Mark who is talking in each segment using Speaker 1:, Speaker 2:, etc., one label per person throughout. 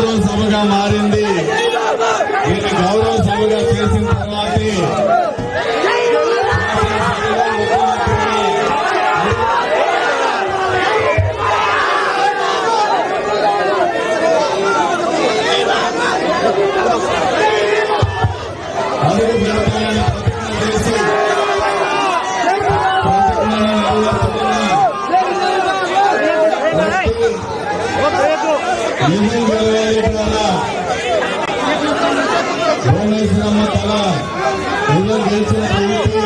Speaker 1: గౌరవ సభగా మారింది దీన్ని గౌరవ సభగా చేసిన తర్వాత Thank you. ప్రతిజ్ఞ చేసి ప్రతిజ్ఞను నెరవేర్చుకున్న నిజం గెలవాలి ద్వారా భువనేశ్వరమ్మ తల నిజం గెలిచిన వ్యక్తి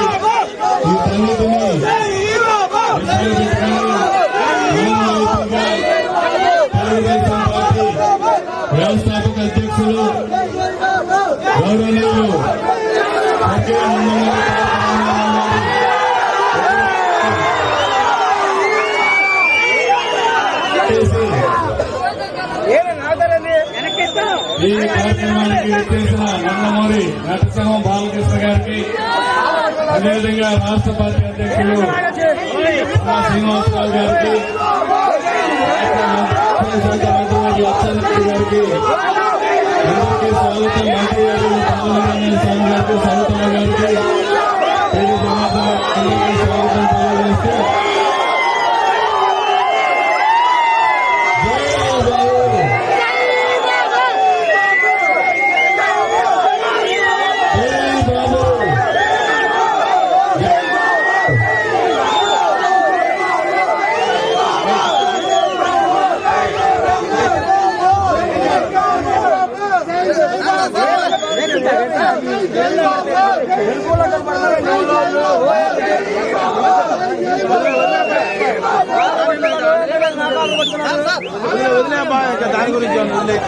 Speaker 1: ఈ తల్లిని తెలుగుదేశం పార్టీ వ్యవస్థాపక అధ్యక్షులు గౌరవనీయులు ఈ కార్యక్రమానికి వచ్చేసిన నందమూరి నటసింహం బాలకృష్ణ గారికి అదేవిధంగా రాష్ట్ర పార్టీ అధ్యక్షులు శ్రీనివాసరావు గారికి రాష్ట్ర గారికి అందరికీ స్వాగతం మంత్రి గారు స్వామి గారికి స్వాగతం గారికి
Speaker 2: వదిలే దాని గురించి ఏమన్నా వదిలే.